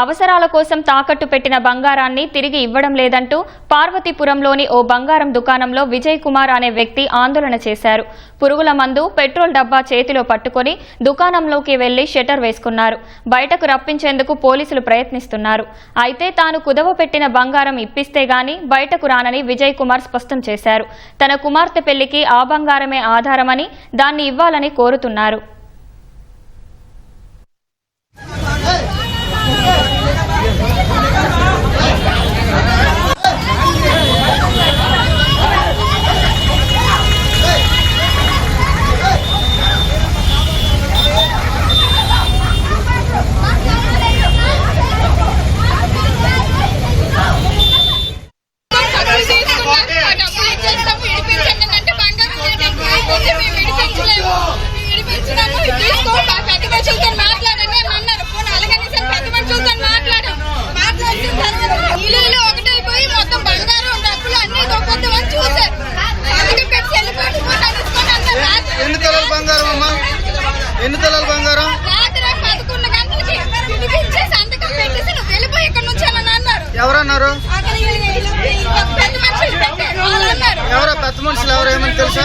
అవసరాల కోసం తాకట్టు పెట్టిన బంగారాన్ని తిరిగి ఇవ్వడం లేదంటూ పార్వతీపురంలోని ఓ బంగారం దుకాణంలో విజయ్ కుమార్ అనే వ్యక్తి ఆందోళన చేశారు. పురుగుల మందు పెట్రోల్ డబ్బా చేతిలో పట్టుకొని దుకాణంలోకి వెళ్ళి షట్టర్ వేసుకున్నారు. బయటకు రప్పించేందుకు పోలీసులు ప్రయత్నిస్తున్నారు. అయితే తాను కుదవ పెట్టిన బంగారం ఇప్పిస్తే గాని బయటకు రానని విజయ్ కుమార్ స్పష్టం చేశారు. తన కుమార్తె పెళ్ళికి ఆ బంగారమే ఆధారమని దాన్ని ఇవ్వాలని కోరుతున్నారు. ఏమన్నారు ఎవరో పెద్ద మనుషులు ఎవరో ఏమని తెలుసా?